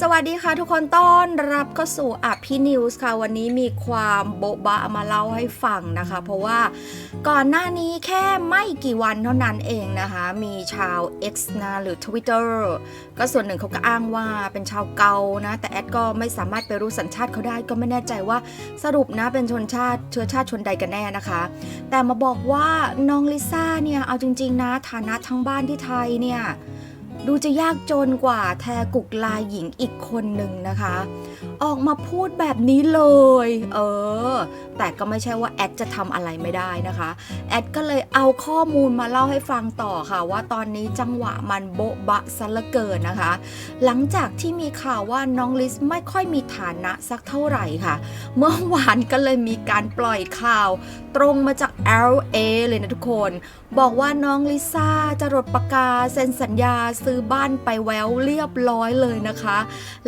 สวัสดีค่ะทุกคนต้อนรับเข้าสู่อภินิวส์ค่ะ วันนี้มีความโบ๊ะบะมาเล่าให้ฟังนะคะ เพราะว่าก่อนหน้านี้แค่ไม่กี่วันเท่านั้นเองนะคะ มีชาว X นะหรือ Twitter ก็ส่วนหนึ่งเขาก็อ้างว่าเป็นชาวเกานะ แต่แอดก็ไม่สามารถไปรู้สัญชาติเขาได้ก็ไม่แน่ใจว่าสรุปนะเป็นชนชาติเชื้อชาติชนใดกันแน่นะคะ แต่มาบอกว่าน้องลิซ่าเนี่ยเอาจริงๆนะฐานะทั้งบ้านที่ไทยเนี่ย ดูจะยากจนกว่าแทกุกลาหญิงอีกคนหนึ่งนะคะ ออกมาพูดแบบนี้เลย เออ แต่ก็ไม่ใช่ว่าแอดจะทำอะไรไม่ได้นะคะ แอดก็เลยเอาข้อมูลมาเล่าให้ฟังต่อค่ะ ว่าตอนนี้จังหวะมันโบ๊ะบะซะเหลือเกินนะคะ หลังจากที่มีข่าวว่าน้องลิสไม่ค่อยมีฐานะสักเท่าไหร่ค่ะ เมื่อวานก็เลยมีการปล่อยข่าว ตรงมาจาก LA เลยนะทุกคน บอกว่าน้องลิซ่าจะรดปากกาเซ็นสัญญาซื้อบ้านไปแววเรียบร้อยเลยนะคะ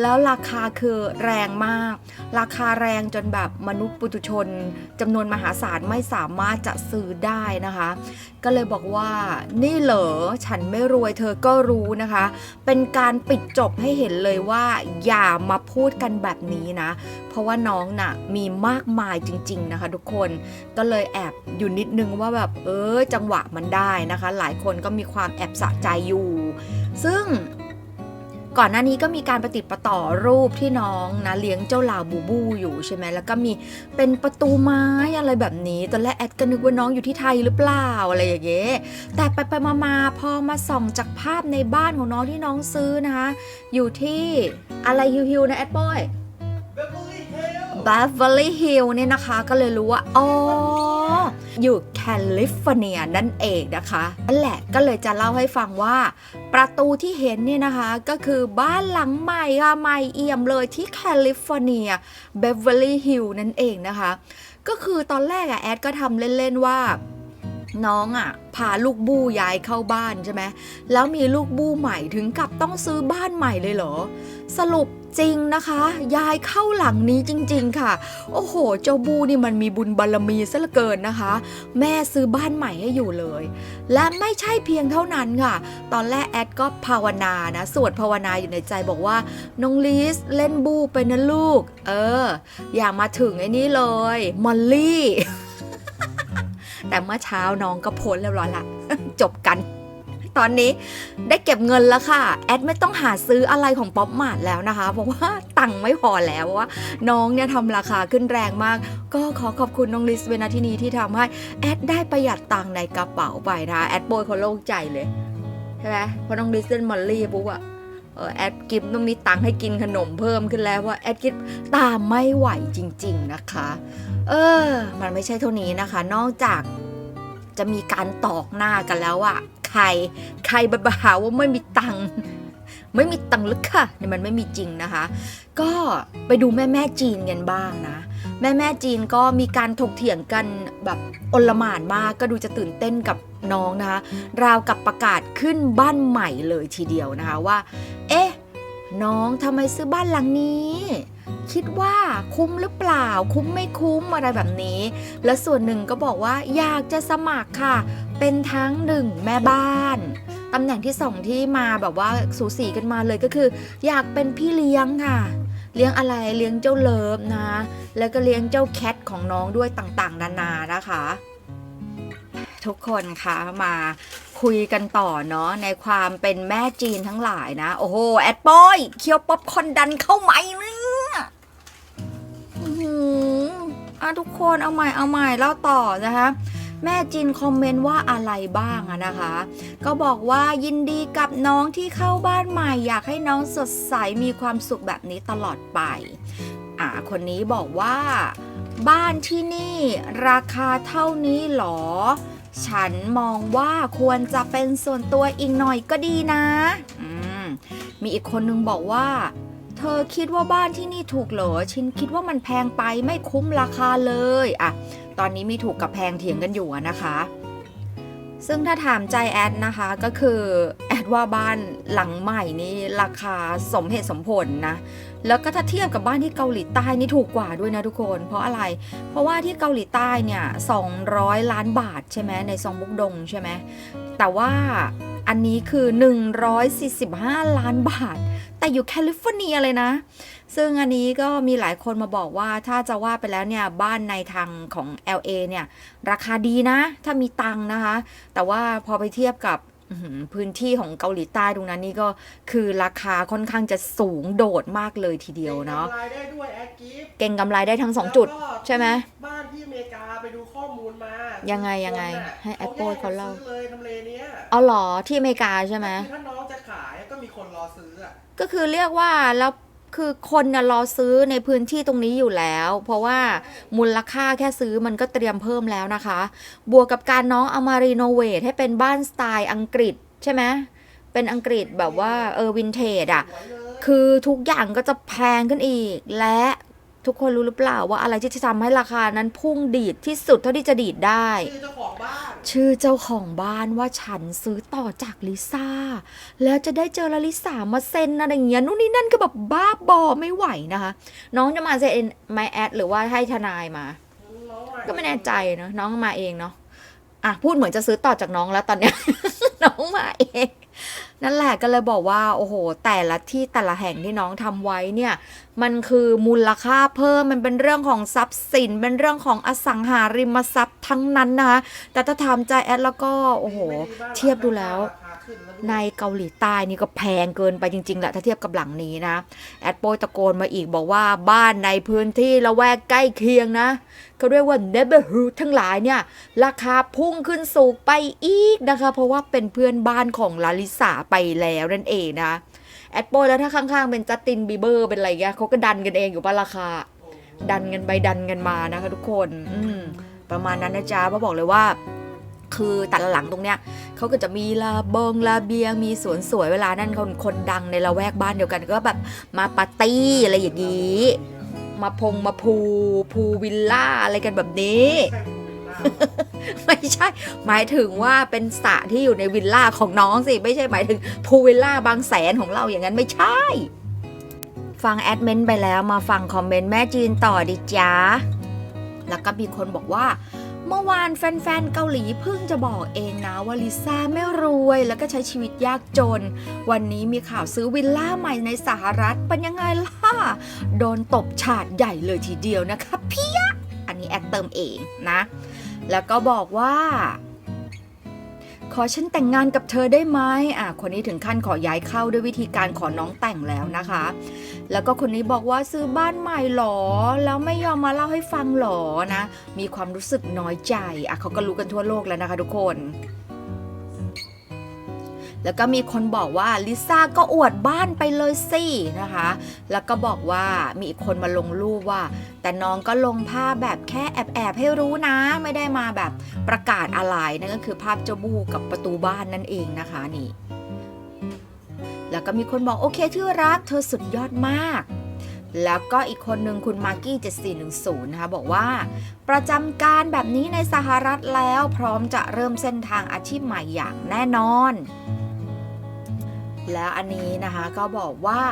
แล้วราคาคือแรงมาก ราคาแรงจนแบบมนุษย์ปุถุชนจำนวนมหาศาลไม่สามารถจะซื้อได้นะคะ ก็เลยบอกว่านี่เหรอฉันไม่รวยเธอก็รู้นะคะ เป็นการปิดจบให้เห็นเลยว่า อย่ามาพูดกันแบบนี้นะ เพราะว่าน้องน่ะมีมากมายจริง ๆนะคะ ทุกคนก็เลยแอบอยู่นิดนึงว่าแบบเออจังหวะมันได้นะคะ หลายคนก็มีความแอบสะใจอยู่ ซึ่ง ก่อนหน้านี้ก็มีการประติดประต่อรูปที่น้องนะเลี้ยงเจ้าลาบูบูอยู่ใช่ไหมแล้วก็มีเป็นประตูไม้อะไรแบบนี้ ตอนแรกแอดก็นึกว่าน้องอยู่ที่ไทยหรือเปล่าอะไรอย่างเงี้ยแต่ไปไปมามาพอมาส่องจากภาพในบ้านของน้องที่น้องซื้อนะคะ อยู่ที่อะไรฮิวๆนะแอดบอย Beverly Hills บัฟเฟอรี่ฮิลเนี่ยนะคะก็เลยรู้ว่าอ๋อ อยู่แคลิฟอร์เนียนั่นเองนะคะนั่นแหละก็เลยจะเล่าให้ฟังว่า ประตูที่เห็นเนี่ยนะคะ ก็คือบ้านหลังใหม่ค่ะใหม่เอี่ยมเลยที่แคลิฟอร์เนียเบเวอร์ลี่ฮิลนั่นเองนะคะ ก็คือตอนแรกอะแอดก็ทำเล่น ๆ ว่า น้องอะพาลูกบู้ย้ายเข้าบ้านใช่ไหมแล้วมีลูกบู้ใหม่ถึงกับต้องซื้อบ้านใหม่เลยเหรอ สรุปจริงนะคะยายเข้าหลังนี้จริง ๆ ค่ะ โอ้โห เจ้าบูนี่มันมีบุญบารมีซะเหลือเกินนะคะ แม่ซื้อบ้านใหม่ให้อยู่เลย และไม่ใช่เพียงเท่านั้นค่ะ ตอนแรกแอดก็ภาวนานะ สวดภาวนาอยู่ในใจบอกว่า น้องลิสเล่นบูไปนะลูก เออ อย่ามาถึงไอ้นี่เลย มอลลี่ แต่เมื่อเช้าน้องก็โพ้นเรียบร้อยละจบกัน ตอนนี้ได้เก็บเงินแล้วค่ะ แอดไม่ต้องหาซื้ออะไรของป๊อปมาร์ทแล้วนะคะ เพราะว่าตังค์ไม่พอแล้วว่า น้องเนี่ยทำราคาขึ้นแรงมาก ก็ขอขอบคุณน้องลิสเวนาที่นี้ที่ทำให้แอดได้ประหยัดตังค์ในกระเป๋าไปนะแอดโบยเขาโล่งใจเลยใช่ไหมเพราะน้องลิสเล่นมอลลี่ปุ๊บอะ แอดกิฟต้องมีตังค์ให้กินขนมเพิ่มขึ้นแล้วว่าแอดกิฟตามไม่ไหวจริง ๆนะคะ เออ มันไม่ใช่เท่านี้นะคะ นอกจากจะมีการตอกหน้ากันแล้วอะใคร ใครบาหาว่าไม่มีตังค์ ไม่มีตังค์หรือค่ะเนี่ยมันไม่มีจริงนะคะ ก็ไปดูแม่แม่จีนกันบ้างนะ แม่แม่จีนก็มีการถกเถียงกันแบบอลหม่านมากก็ดูจะตื่นเต้นกับน้องนะคะ ราวกับประกาศขึ้นบ้านใหม่เลยทีเดียวนะคะว่า เอ๊ะน้องทำไมซื้อบ้านหลังนี้ คิดว่าคุ้มหรือเปล่า คุ้มไม่คุ้มอะไรแบบนี้ และส่วนหนึ่งก็บอกว่าอยากจะสมัครค่ะ เป็นทั้งหนึ่งแม่บ้าน ตำแหน่งที่สองที่มาแบบว่าสูสีกันมาเลยก็คือ อยากเป็นพี่เลี้ยงค่ะ เลี้ยงอะไรเลี้ยงเจ้าเลิฟนะ แล้วก็เลี้ยงเจ้าแคทของน้องด้วยต่างๆ นานานะคะ ทุกคนคะมาคุยกันต่อเนาะในความเป็นแม่จีนทั้งหลายนะ โอ้โห แอดปอยเคี้ยวป๊อปคอนดันเข้าไหมเนี่ยอื้อหืออะทุกคนเอาใหม่เอาใหม่เล่าต่อนะคะ แม่จีนคอมเมนต์ว่าอะไรบ้างอะนะคะ ก็บอกว่ายินดีกับน้องที่เข้าบ้านใหม่ อยากให้น้องสดใสมีความสุขแบบนี้ตลอดไป อ่าคนนี้บอกว่า บ้านที่นี่ราคาเท่านี้หรอ ฉันมองว่าควรจะเป็นส่วนตัวอีกหน่อยก็ดีนะอืมมีอีกคนนึงบอกว่าเธอคิดว่าบ้านที่นี่ถูกเหรอ ชินคิดว่ามันแพงไปไม่คุ้มราคาเลย อะ ตอนนี้มีถูกกับแพงเถียงกันอยู่นะคะ ซึ่งถ้าถามใจแอดนะคะก็คือแอดว่าบ้านหลังใหม่นี้ราคาสมเหตุสมผลนะ แล้วก็ถ้าเทียบกับบ้านที่เกาหลีใต้นี่ถูกกว่าด้วยนะทุกคน เพราะอะไร เพราะว่าที่เกาหลีใต้เนี่ย200 ล้านบาทใช่ไหมในซองบุกดงใช่ไหมแต่ว่า อันนี้คือ 145 ล้านบาทแต่แต่อยู่แคลิฟอร์เนียเลยนะ ซึ่งอันนี้ก็มีหลายคนมาบอกว่าถ้าจะว่าไปแล้วเนี่ย บ้านในทางของ LA เนี่ย ราคาดีนะ ถ้ามีตังค์นะคะ แต่ว่าพอไปเทียบกับอื้อหือพื้นที่ของเกาหลีใต้ตรงนั้นนี่ก็คือราคาค่อนข้างจะสูงโดดมากเลยทีเดียวเนาะกำไรได้ด้วยแอดกิฟต์เก่งกำไรได้ทั้งสองจุดแล้วก็ใช่ไหมบ้าน ที่อเมริกาไปดูข้อมูลมายัยังไงยังไง ให้ Apple เขาเล่าซื้อเลยทำเลเนี้ยเอาเหรอที่อเมริกาใช่ไหมคือถ้าน้องจะขายก็มีคนรอซื้ออะก็คือเรียกว่าแล้วคือคนน่ะรอซื้อในพื้นที่ตรงนี้อยู่แล้ว เพราะว่ามูลค่าแค่ซื้อมันก็เตรียมเพิ่มแล้วนะคะ บวกกับการน้องเอามารีโนเวทให้เป็นบ้านสไตล์อังกฤษใช่ไหมเป็นอังกฤษแบบว่าเออวินเทจอะสวยเลยคือทุกอย่างก็จะแพงขึ้นอีก และ ทุกคนรู้หรือเปล่าว่าอะไรที่จะทำให้ราคานั้นพุ่งดีดที่สุดเท่าที่จะดีดได้ ชื่อเจ้าของบ้าน ชื่อเจ้าของบ้านว่าฉันซื้อต่อจากลิซ่า แล้วจะได้เจอลลิซ่ามาเซ็นอะไรอย่างเงี้ยนู่นนี่นั่นก็แบบบ้าบอไม่ไหวนะคะ น้องจะมาเซ็นไมแอดหรือว่าให้ทนายมา ก็ไม่แน่ใจเนาะน้องมาเองเนาะอะพูดเหมือนจะซื้อต่อจากน้องแล้วตอนเนี้ย น้องมาเองนั่นแหละก็เลยบอกว่า โอ้โห แต่ละที่แต่ละแห่งที่น้องทำไว้เนี่ย มันคือมูลค่าเพิ่มมันเป็นเรื่องของทรัพย์สิน เป็นเรื่องของอสังหาริมทรัพย์ทั้งนั้นนะคะแต่ถ้าถามใจแอดแล้วก็โอ้โห เทียบดูแล้ว นในเกาหลีใต้นี่ก็แพงเกินไปจริงๆแหละถ้าเทียบกับหลังนี้นะ แอดโปยตะโกนมาอีกบอกว่าบ้านในพื้นที่ละแวกใกล้เคียงนะเขาเรียกว่า neighborhood ทั้งหลายเนี่ย ราคาพุ่งขึ้นสูงไปอีกนะคะ เพราะว่าเป็นเพื่อนบ้านของลาลิสาไปแล้วนั่นเองนะแอดโปยแล้วถ้าข้างๆ เป็นจัสตินบีเบอร์เป็นอะไรเงี้ยเขาก็ดันกันเองอยู่ป่ะราคา ดันกันไปดันกันมานะคะทุกคน อืประมาณนั้นนะจ๊ะเพราบอกเลยว่า คือแต่ละหลังตรงเนี้ยเขาก็จะมีลาบงลาเบียงมีสวนสวยเวลานั่นคนคนดังในละแวกบ้านเดียวกันก็แบบมาปาร์ตี้อะไรอย่างนี้ มาพงมาพูพูวิลล่าอะไรกันแบบนี้ ไม่ใช่ หมายถึงว่าเป็นสระที่อยู่ในวิลล่าของน้องสิ ไม่ใช่หมายถึงพูวิลล่าบางแสนของเราอย่างนั้นไม่ใช่ ฟังแอดเมนต์ไปแล้วมาฟังคอมเมนต์แม่จีนต่อดิจ้าแล้วก็มีคนบอกว่า เมื่อวานแฟนๆ เกาหลีเพิ่งจะบอกเองนะว่าลิซ่าไม่รวยแล้วก็ใช้ชีวิตยากจน วันนี้มีข่าวซื้อวิลล่าใหม่ในสหรัฐเป็นยังไงล่ะ โดนตบฉาดใหญ่เลยทีเดียวนะคะเพียะอันนี้แอดเติมเองนะ แล้วก็บอกว่า ขอฉันแต่งงานกับเธอได้ไหมอะคนนี้ถึงขั้นขอย้ายเข้าด้วยวิธีการขอน้องแต่งแล้วนะคะ แล้วก็คนนี้บอกว่าซื้อบ้านใหม่หรอ แล้วไม่ยอมมาเล่าให้ฟังหรอนะ มีความรู้สึกน้อยใจอะเขาก็รู้กันทั่วโลกแล้วนะคะทุกคน แล้วก็มีคนบอกว่าลิซ่าก็อวดบ้านไปเลยสินะคะ แล้วก็บอกว่ามีอีกคนมาลงรูปว่า แต่น้องก็ลงภาพแบบแค่แอบแอบให้รู้นะ ไม่ได้มาแบบประกาศอะไรนั่นก็คือภาพเจ้าบูกับประตูบ้านนั่นเองนะคะนี่ แล้วก็มีคนบอกโอเคที่รักเธอสุดยอดมากแล้วก็อีกคนหนึ่งคุณมาร์กี้ 7410 นะคะ บอกว่า ประจำการแบบนี้ในสหรัฐแล้วพร้อมจะเริ่มเส้นทางอาชีพใหม่อย่างแน่นอน แล้วอันนี้นะคะก็บอกว่า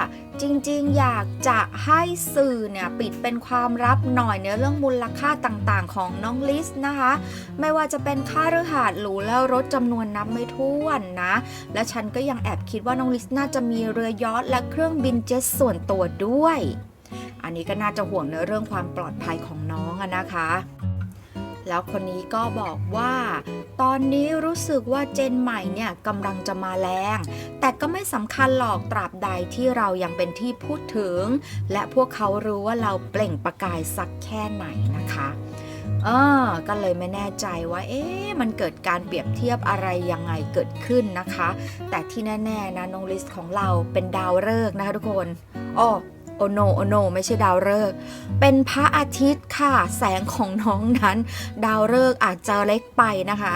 จริงๆ อยากจะให้สื่อเนี่ยปิดเป็นความลับหน่อยในเรื่องมูลค่าต่างๆ ของน้องลิสนะคะ ไม่ว่าจะเป็นค่าเรือหาดหรูแล้วรถจำนวนนับไม่ถ้วนนะ และฉันก็ยังแอบคิดว่าน้องลิสน่าจะมีเรือยอทและเครื่องบินเจ็ตส่วนตัวด้วย อันนี้ก็น่าจะห่วงในเรื่องความปลอดภัยของน้องอะนะคะ แล้วคนนี้ก็บอกว่า ตอนนี้รู้สึกว่าเจนใหม่เนี่ยกำลังจะมาแรง แต่ก็ไม่สำคัญหรอกตราบใดที่เรายังเป็นที่พูดถึง และพวกเขารู้ว่าเราเปล่งประกายสักแค่ไหนนะคะเออก็เลยไม่แน่ใจว่า เอ๊ะ มันเกิดการเปรียบเทียบอะไรยังไงเกิดขึ้นนะคะ แต่ที่แน่ ๆ นะน้องลิสของเราเป็นดาวฤกษ์นะคะทุกคนอ้อ โอโนโอโนไม่ใช่ดาวฤกษ์เป็นพระอาทิตย์ค่ะ แสงของน้องนั้น ดาวฤกษ์อาจจะเล็กไปนะคะ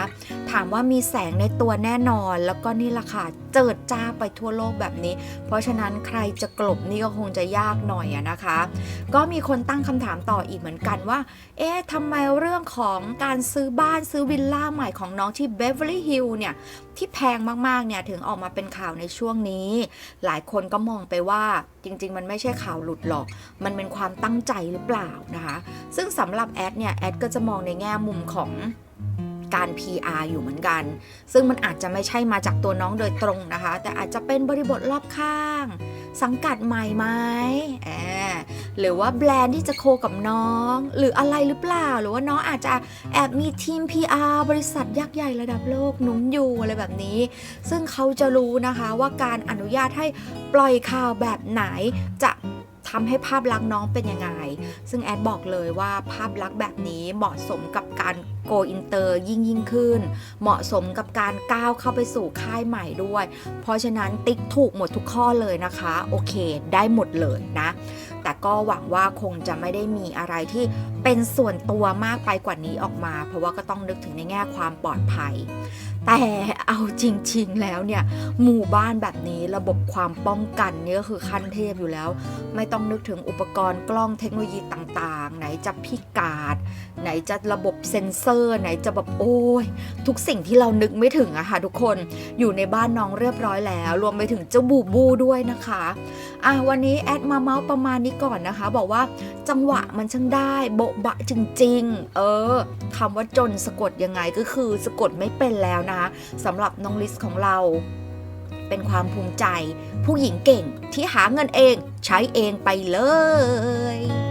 ถามว่ามีแสงในตัวแน่นอน แล้วก็นี่ละค่ะ เจิดจ้าไปทั่วโลกแบบนี้ เพราะฉะนั้นใครจะกลบนี่ก็คงจะยากหน่อยอะนะคะ ก็มีคนตั้งคำถามต่ออีกเหมือนกันว่า เอ๊ะทำไมเรื่องของการซื้อบ้านซื้อวิลล่าใหม่ของน้องที่เบเวอร์ลี่ฮิลล์เนี่ย ที่แพงมาก ๆ เนี่ย ถึงออกมาเป็นข่าวในช่วงนี้ หลายคนก็มองไปว่าจริง ๆ มันไม่ใช่ข่าวหลุดหรอก มันเป็นความตั้งใจหรือเปล่านะคะ ซึ่งสำหรับแอดเนี่ย แอดก็จะมองในแง่มุมของการ PR อยู่เหมือนกัน ซึ่งมันอาจจะไม่ใช่มาจากตัวน้องโดยตรงนะคะ แต่อาจจะเป็นบริบทรอบข้าง สังกัดใหม่ไหมแอบหรือว่าแบรนด์ที่จะโคกับน้อง หรืออะไรหรือเปล่า หรือว่าน้องอาจจะแอบมีทีม PR บริษัทยักษ์ใหญ่ระดับโลกหนุนอยู่อะไรแบบนี้ ซึ่งเขาจะรู้นะคะว่าการอนุญาตให้ปล่อยข่าวแบบไหนจะ ทำให้ภาพลักษณ์น้องเป็นยังไง ซึ่งแอดบอกเลยว่าภาพลักษณ์แบบนี้เหมาะสมกับการโกอินเตอร์ยิ่งยิ่งขึ้น เหมาะสมกับการก้าวเข้าไปสู่ค่ายใหม่ด้วย เพราะฉะนั้นติ๊กถูกหมดทุกข้อเลยนะคะ โอเค ได้หมดเลยนะ แต่ก็หวังว่าคงจะไม่ได้มีอะไรที่เป็นส่วนตัวมากไปกว่านี้ออกมา เพราะว่าก็ต้องนึกถึงในแง่ความปลอดภัย แต่เอาจริง ๆ แล้วเนี่ยหมู่บ้านแบบนี้ระบบความป้องกันนี่ก็คือขั้นเทพอยู่แล้ว ไม่ต้องนึกถึงอุปกรณ์กล้องเทคโนโลยีต่างๆ ไหนจะพิกาดไหนจะระบบเซ็นเซอร์ ไหนจะแบบโอ้ยทุกสิ่งที่เรานึกไม่ถึงอะค่ะทุกคนอยู่ในบ้านน้องเรียบร้อยแล้ว รวมไปถึงเจ้าบูบูด้วยนะคะอะวันนี้แอดมาเมาส์ประมาณนี้ก่อนนะคะ บอกว่าจังหวะมันช่างได้โบะบะจริง ๆ เออคำว่าจนสะกดยังไงก็คือสะกดไม่เป็นแล้วนะนะคะสำหรับน้องลิสของเรา เป็นความภูมิใจ ผู้หญิงเก่งที่หาเงินเองใช้เองไปเลย